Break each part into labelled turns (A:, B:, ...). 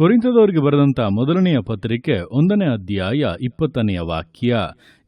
A: ಕೊರಿಂತದವರಿಗೆ ಬರೆದಂಥ ಮೊದಲನೆಯ ಪತ್ರಿಕೆ ಒಂದನೇ ಅಧ್ಯಾಯ ಇಪ್ಪತ್ತನೆಯ ವಾಕ್ಯ.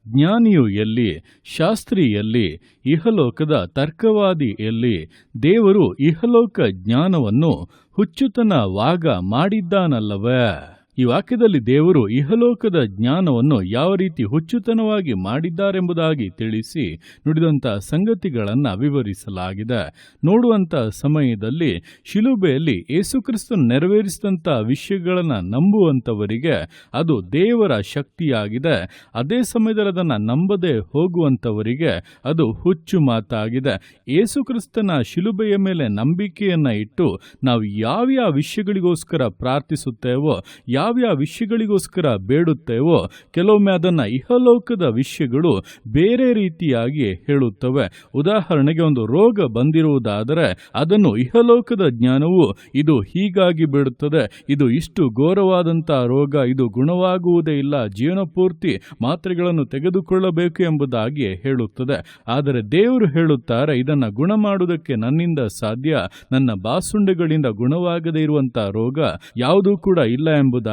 A: ಜ್ಞಾನಿಯು ಎಲ್ಲಿ, ಶಾಸ್ತ್ರಿ ಎಲ್ಲಿ, ಇಹಲೋಕದ ತರ್ಕವಾದಿ ಎಲ್ಲಿ, ದೇವರು ಇಹಲೋಕ ಜ್ಞಾನವನ್ನು ಹುಚ್ಚುತನವಾಗ ಮಾಡಿದ್ದಾನಲ್ಲವೇ? ಈ ವಾಕ್ಯದಲ್ಲಿ ದೇವರು ಇಹಲೋಕದ ಜ್ಞಾನವನ್ನು ಯಾವ ರೀತಿ ಹುಚ್ಚುತನವಾಗಿ ಮಾಡಿದ್ದಾರೆಂಬುದಾಗಿ ತಿಳಿಸಿ ನುಡಿದಂಥ ಸಂಗತಿಗಳನ್ನು ವಿವರಿಸಲಾಗಿದೆ. ನೋಡುವಂಥ ಸಮಯದಲ್ಲಿ ಶಿಲುಬೆಯಲ್ಲಿ ಯೇಸುಕ್ರಿಸ್ತು ನೆರವೇರಿಸಿದಂಥ ವಿಷಯಗಳನ್ನು ನಂಬುವಂಥವರಿಗೆ ಅದು ದೇವರ ಶಕ್ತಿಯಾಗಿದೆ. ಅದೇ ಸಮಯದಲ್ಲಿ ಅದನ್ನು ನಂಬದೆ ಹೋಗುವಂಥವರಿಗೆ ಅದು ಹುಚ್ಚು ಮಾತಾಗಿದೆ. ಯೇಸುಕ್ರಿಸ್ತನ ಶಿಲುಬೆಯ ಮೇಲೆ ನಂಬಿಕೆಯನ್ನು ಇಟ್ಟು ನಾವು ಯಾವ್ಯಾವ ವಿಷಯಗಳಿಗೋಸ್ಕರ ಪ್ರಾರ್ಥಿಸುತ್ತೇವೋ ಯಾವ್ಯಾವ ವಿಷಯಗಳಿಗೋಸ್ಕರ ಬೇಡುತ್ತೇವೋ ಕೆಲವೊಮ್ಮೆ ಅದನ್ನು ಇಹಲೋಕದ ವಿಷಯಗಳು ಬೇರೆ ರೀತಿಯಾಗಿ ಹೇಳುತ್ತವೆ. ಉದಾಹರಣೆಗೆ ಒಂದು ರೋಗ ಬಂದಿರುವುದಾದರೆ ಅದನ್ನು ಇಹಲೋಕದ ಜ್ಞಾನವು ಇದು ಹೀಗಾಗಿ ಬಿಡುತ್ತದೆ. ಇದು ಇಷ್ಟು ಘೋರವಾದಂಥ ರೋಗ, ಇದು ಗುಣವಾಗುವುದೇ ಇಲ್ಲ. ಜೀವನಪೂರ್ತಿ ಮಾತ್ರೆಗಳನ್ನು ತೆಗೆದುಕೊಳ್ಳಬೇಕು ಎಂಬುದಾಗಿ ಹೇಳುತ್ತದೆ. ಆದರೆ ದೇವರು ಹೇಳುತ್ತಾರೆ, ಇದನ್ನು ಗುಣ ಮಾಡುವುದಕ್ಕೆ ನನ್ನಿಂದ ಸಾಧ್ಯ. ನನ್ನ ಬಾಸುಂಡೆಗಳಿಂದ ಗುಣವಾಗದೇ ಇರುವಂತಹ ರೋಗ ಯಾವುದೂ ಕೂಡ ಇಲ್ಲ ಎಂಬುದಾಗಿ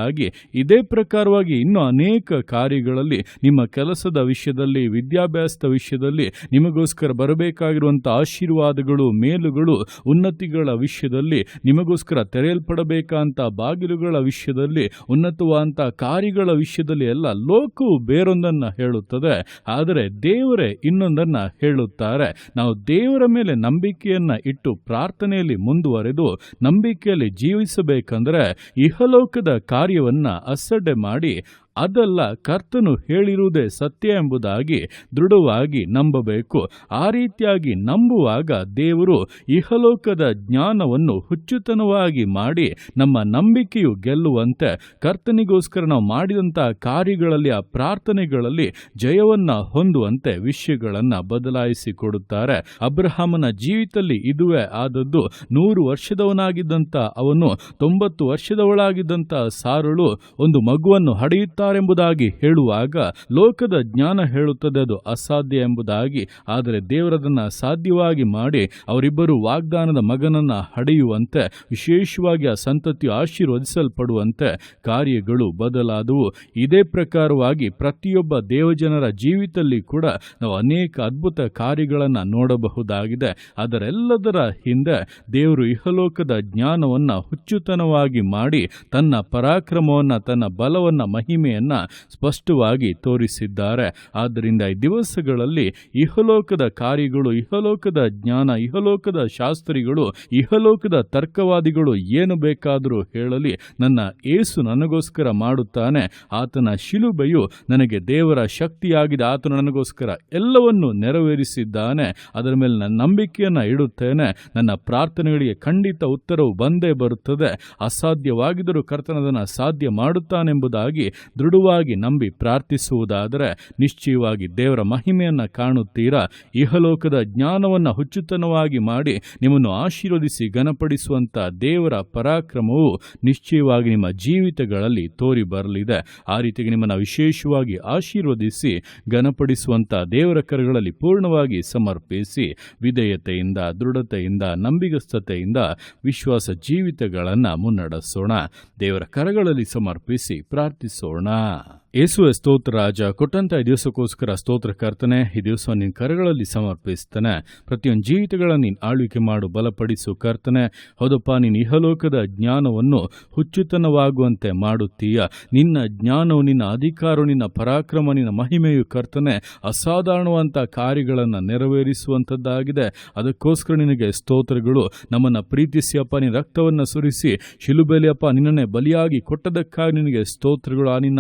A: ಇದೇ ಪ್ರಕಾರವಾಗಿ ಇನ್ನೂ ಅನೇಕ ಕಾರ್ಯಗಳಲ್ಲಿ ನಿಮ್ಮ ಕೆಲಸದ ವಿಷಯದಲ್ಲಿ, ವಿದ್ಯಾಭ್ಯಾಸದ ವಿಷಯದಲ್ಲಿ ನಿಮಗೋಸ್ಕರ ಬರಬೇಕಾಗಿರುವಂಥ ಆಶೀರ್ವಾದಗಳು, ಮೇಲುಗಳು, ಉನ್ನತಿಗಳ ವಿಷಯದಲ್ಲಿ ನಿಮಗೋಸ್ಕರ ತೆರೆಯಲ್ಪಡಬೇಕಂತ ಬಾಗಿಲುಗಳ ವಿಷಯದಲ್ಲಿ, ಉನ್ನತವಾದಂಥ ಕಾರ್ಯಗಳ ವಿಷಯದಲ್ಲಿ ಎಲ್ಲ ಲೋಕವು ಬೇರೊಂದನ್ನು ಹೇಳುತ್ತದೆ. ಆದರೆ ದೇವರೇ ಇನ್ನೊಂದನ್ನು ಹೇಳುತ್ತಾರೆ. ನಾವು ದೇವರ ಮೇಲೆ ನಂಬಿಕೆಯನ್ನು ಇಟ್ಟು ಪ್ರಾರ್ಥನೆಯಲ್ಲಿ ಮುಂದುವರೆದು ನಂಬಿಕೆಯಲ್ಲಿ ಜೀವಿಸಬೇಕಂದ್ರೆ ಇಹಲೋಕದ ಕಾರ್ಯವನ್ನು ಅಸಡ್ಡೆ ಮಾಡಿ ಅದಲ್ಲ ಕರ್ತನು ಹೇಳಿರುವುದೇ ಸತ್ಯ ಎಂಬುದಾಗಿ ದೃಢವಾಗಿ ನಂಬಬೇಕು. ಆ ರೀತಿಯಾಗಿ ನಂಬುವಾಗ ದೇವರು ಇಹಲೋಕದ ಜ್ಞಾನವನ್ನು ಹುಚ್ಚುತನವಾಗಿ ಮಾಡಿ ನಮ್ಮ ನಂಬಿಕೆಯು ಗೆಲ್ಲುವಂತೆ ಕರ್ತನಿಗೋಸ್ಕರ ನಾವು ಮಾಡಿದಂಥ ಕಾರ್ಯಗಳಲ್ಲಿ, ಆ ಪ್ರಾರ್ಥನೆಗಳಲ್ಲಿ ಜಯವನ್ನು ಹೊಂದುವಂತೆ ವಿಷಯಗಳನ್ನು ಬದಲಾಯಿಸಿಕೊಡುತ್ತಾರೆ ಅಬ್ರಹಾಮನ ಜೀವಿತದಲ್ಲಿ ಇದುವೇ ಆದದ್ದು ನೂರು ವರ್ಷದವನಾಗಿದ್ದಂಥ ಅವನು ತೊಂಬತ್ತು ವರ್ಷದವಳಾಗಿದ್ದಂಥ ಸಾರಳು ಒಂದು ಮಗುವನ್ನು ಹಡೆಯುತ್ತಾರೆ ಎಂಬುದಾಗಿ ಹೇಳುವಾಗ ಲೋಕದ ಜ್ಞಾನ ಹೇಳುತ್ತದೆ, ಅದು ಅಸಾಧ್ಯ ಎಂಬುದಾಗಿ. ಆದರೆ ದೇವರದನ್ನು ಸಾಧ್ಯವಾಗಿ ಮಾಡಿ ಅವರಿಬ್ಬರು ವಾಗ್ದಾನದ ಮಗನನ್ನ ಹಡೆಯುವಂತೆ, ವಿಶೇಷವಾಗಿ ಆ ಸಂತತಿಯು ಆಶೀರ್ವದಿಸಲ್ಪಡುವಂತೆ ಕಾರ್ಯಗಳು ಬದಲಾದವು. ಇದೇ ಪ್ರಕಾರವಾಗಿ ಪ್ರತಿಯೊಬ್ಬ ದೇವಜನರ ಜೀವಿತದಲ್ಲಿ ಕೂಡ ನಾವು ಅನೇಕ ಅದ್ಭುತ ಕಾರ್ಯಗಳನ್ನು ನೋಡಬಹುದಾಗಿದೆ. ಅದರೆಲ್ಲದರ ಹಿಂದೆ ದೇವರು ಇಹಲೋಕದ ಜ್ಞಾನವನ್ನು ಹುಚ್ಚುತನವಾಗಿ ಮಾಡಿ ತನ್ನ ಪರಾಕ್ರಮವನ್ನು, ತನ್ನ ಬಲವನ್ನ ಮಹಿಮೆಯನ್ನ ಸ್ಪಷ್ಟವಾಗಿ ತೋರಿಸಿದ್ದಾರೆ. ಆದ್ದರಿಂದ ಈ ದಿವಸಗಳಲ್ಲಿ ಇಹಲೋಕದ ಕಾರ್ಯಗಳು, ಇಹಲೋಕದ ಜ್ಞಾನ, ಇಹಲೋಕದ ಶಾಸ್ತ್ರಿಗಳು, ಇಹಲೋಕದ ತರ್ಕವಾದಿಗಳು ಏನು ಬೇಕಾದರೂ ಹೇಳಲಿ. ನನ್ನ ಏಸು ನನಗೋಸ್ಕರ ಮಾಡುತ್ತಾನೆ. ಆತನ ಶಿಲುಬೆಯು ನನಗೆ ದೇವರ ಶಕ್ತಿಯಾಗಿದೆ. ಆತನು ನನಗೋಸ್ಕರ ಎಲ್ಲವನ್ನು ನೆರವೇರಿಸಿದ್ದಾನೆ. ಅದರ ಮೇಲೆ ನನ್ನ ನಂಬಿಕೆಯನ್ನು ಇಡುತ್ತೇನೆ. ನನ್ನ ಪ್ರಾರ್ಥನೆಗಳಿಗೆ ಖಂಡಿತ ಉತ್ತರವು ಬಂದೇ ಬರುತ್ತದೆ. ಅಸಾಧ್ಯವಾಗಿದ್ದರೂ ಕರ್ತನದನ್ನು ಸಾಧ್ಯ ಮಾಡುತ್ತಾನೆಂಬುದಾಗಿ ದೃಢವಾಗಿ ನಂಬಿ ಪ್ರಾರ್ಥಿಸುವುದಾದರೆ ನಿಶ್ಚಯವಾಗಿ ದೇವರ ಮಹಿಮೆಯನ್ನು ಕಾಣುತ್ತೀರಾ? ಇಹಲೋಕದ ಜ್ಞಾನವನ್ನು ಹುಚ್ಚುತನವಾಗಿ ಮಾಡಿ ನಿಮ್ಮನ್ನು ಆಶೀರ್ವದಿಸಿ ಘನಪಡಿಸುವಂಥ ದೇವರ ಪರಾಕ್ರಮವು ನಿಶ್ಚಯವಾಗಿ ನಿಮ್ಮ ಜೀವಿತಗಳಲ್ಲಿ ತೋರಿ ಬರಲಿದೆ. ಆ ರೀತಿಗೆ ನಿಮ್ಮನ್ನು ವಿಶೇಷವಾಗಿ ಆಶೀರ್ವದಿಸಿ ಘನಪಡಿಸುವಂಥ ದೇವರ ಕರಗಳಲ್ಲಿ ಪೂರ್ಣವಾಗಿ ಸಮರ್ಪಿಸಿ ವಿಧೇಯತೆಯಿಂದ, ದೃಢತೆಯಿಂದ, ನಂಬಿಗಸ್ತತೆಯಿಂದ ವಿಶ್ವಾಸ ಜೀವಿತಗಳನ್ನು ಮುನ್ನಡೆಸೋಣ. ದೇವರ ಕರಗಳಲ್ಲಿ ಸಮರ್ಪಿಸಿ ಪ್ರಾರ್ಥಿಸೋಣ. 啊 ಯೇಸುವೆ ಸ್ತೋತ್ರ, ರಾಜ. ಕೊಟ್ಟಂತ ಈ ದಿವಸಕ್ಕೋಸ್ಕರ ಸ್ತೋತ್ರ ಕರ್ತನೆ, ಈ ದಿವಸ ನಿನ್ನ ಕರಗಳಲ್ಲಿ ಸಮರ್ಪಿಸ್ತಾನೆ. ಪ್ರತಿಯೊಂದು ಜೀವಿತಗಳನ್ನು ನೀನು ಆಳ್ವಿಕೆ ಮಾಡು, ಬಲಪಡಿಸು ಕರ್ತನೆ. ಹೌದಪ್ಪ, ನೀನು ಇಹಲೋಕದ ಜ್ಞಾನವನ್ನು ಹುಚ್ಚುತನವಾಗುವಂತೆ ಮಾಡುತ್ತೀಯ. ನಿನ್ನ ಜ್ಞಾನವು, ನಿನ್ನ ಅಧಿಕಾರವು, ನಿನ್ನ ಪರಾಕ್ರಮ, ನಿನ್ನ ಮಹಿಮೆಯು ಕರ್ತನೆ ಅಸಾಧಾರಣವಂತ ಕಾರ್ಯಗಳನ್ನು ನೆರವೇರಿಸುವಂಥದ್ದಾಗಿದೆ. ಅದಕ್ಕೋಸ್ಕರ ನಿನಗೆ ಸ್ತೋತ್ರಗಳು. ನಮ್ಮನ್ನು ಪ್ರೀತಿಸಿ ಅಪ್ಪ ನಿನ್ನ ರಕ್ತವನ್ನು ಸುರಿಸಿ. ಶಿಲುಬೆಲೆಯಪ್ಪ, ನಿನ್ನನ್ನೇ ಬಲಿಯಾಗಿ ಕೊಟ್ಟದಕ್ಕಾಗಿ ನಿನಗೆ ಸ್ತೋತ್ರಗಳು. ಆ ನಿನ್ನ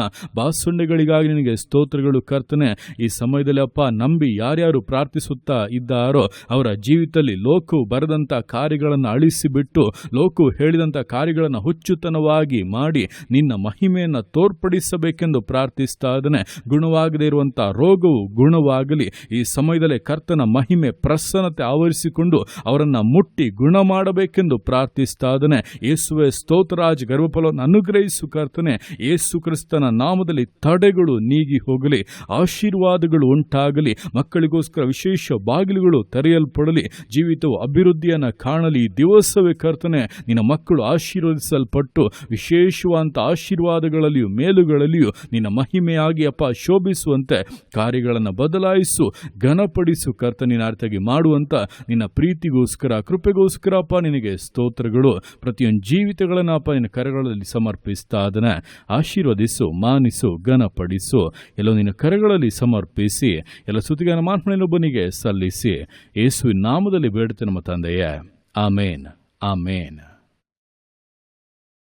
A: ಬಾಸುಂಡೆಗಳಿಗಾಗಿ ನಿನಗೆ ಸ್ತೋತ್ರಗಳು ಕರ್ತನೆ, ಈ ಸಮಯದಲ್ಲಿ ಅಪ್ಪ ನಂಬಿ ಯಾರ್ಯಾರು ಪ್ರಾರ್ಥಿಸುತ್ತಾ ಇದ್ದಾರೋ ಅವರ ಜೀವಿತದಲ್ಲಿ ಲೋಕವು ಬರೆದಂಥ ಕಾರ್ಯಗಳನ್ನು ಅಳಿಸಿಬಿಟ್ಟು ಲೋಕವು ಹೇಳಿದಂಥ ಕಾರ್ಯಗಳನ್ನು ಹುಚ್ಚುತನವಾಗಿ ಮಾಡಿ ನಿನ್ನ ಮಹಿಮೆಯನ್ನು ತೋರ್ಪಡಿಸಬೇಕೆಂದು ಪ್ರಾರ್ಥಿಸ್ತಾ ಇದ್ದಾನೆ. ಗುಣವಾಗದೇ ಇರುವಂಥ ರೋಗವು ಗುಣವಾಗಲಿ. ಈ ಸಮಯದಲ್ಲಿ ಕರ್ತನ ಮಹಿಮೆ ಪ್ರಸನ್ನತೆ ಆವರಿಸಿಕೊಂಡು ಅವರನ್ನು ಮುಟ್ಟಿ ಗುಣ ಮಾಡಬೇಕೆಂದು ಪ್ರಾರ್ಥಿಸ್ತಾ ಇದ್ದಾನೆ. ಯೇಸುವೆ ಸ್ತೋತ್ರರಾಜ್ ಗರ್ಭಫಲವನ್ನು ಅನುಗ್ರಹಿಸು ಕರ್ತನೆ. ಯೇಸು ಕ್ರಿಸ್ತನ ನಾಮದಲ್ಲಿ ತಡೆಗಳು ನೀಗಿ ಹೋಗಲಿ, ಆಶೀರ್ವಾದಗಳು ಉಂಟಾಗಲಿ, ಮಕ್ಕಳಿಗೋಸ್ಕರ ವಿಶೇಷ ಬಾಗಿಲುಗಳು ತೆರೆಯಲ್ಪಡಲಿ, ಜೀವಿತವು ಅಭಿವೃದ್ಧಿಯನ್ನು ಕಾಣಲಿ. ದಿವಸವೇ ಕರ್ತನೆ, ನಿನ್ನ ಮಕ್ಕಳು ಆಶೀರ್ವದಿಸಲ್ಪಟ್ಟು, ವಿಶೇಷವಾದಂಥ ಆಶೀರ್ವಾದಗಳಲ್ಲಿಯೂ, ಮೇಲುಗಳಲ್ಲಿಯೂ ನಿನ್ನ ಮಹಿಮೆಯಾಗಿ ಅಪ್ಪ ಶೋಭಿಸುವಂತೆ ಕಾರ್ಯಗಳನ್ನು ಬದಲಾಯಿಸು, ಘನಪಡಿಸು ಕರ್ತನಿನ ಅರ್ಥಗೆ ಮಾಡುವಂಥ ನಿನ್ನ ಪ್ರೀತಿಗೋಸ್ಕರ, ಕೃಪೆಗೋಸ್ಕರ ಅಪ್ಪ ನಿನಗೆ ಸ್ತೋತ್ರಗಳು. ಪ್ರತಿಯೊಂದು ಜೀವಿತಗಳನ್ನು ಅಪ್ಪ ನಿನ್ನ ಕರೆಗಳಲ್ಲಿ ಸಮರ್ಪಿಸ್ತಾ ಅದನ್ನು ಆಶೀರ್ವದಿಸು, ಮಾನಿಸು ಘನಪಡಿಸು ಎಲ್ಲೋ ನಿನ್ನ ಕರೆಗಳಲ್ಲಿ ಸಮರ್ಪಿಸಿ. ಎಲ್ಲ ಸುದ್ದಿಗಾನ ಮಾನ್ಮನೆಯೊಬ್ಬನಿಗೆ ಸಲ್ಲಿಸಿ. ಯೇಸುವಿನ ನಾಮದಲ್ಲಿ ಬೇಡುತ್ತೆ ನಮ್ಮ ತಂದೆಯೇ. ಆಮೇನ್. ಆಮೇನ್.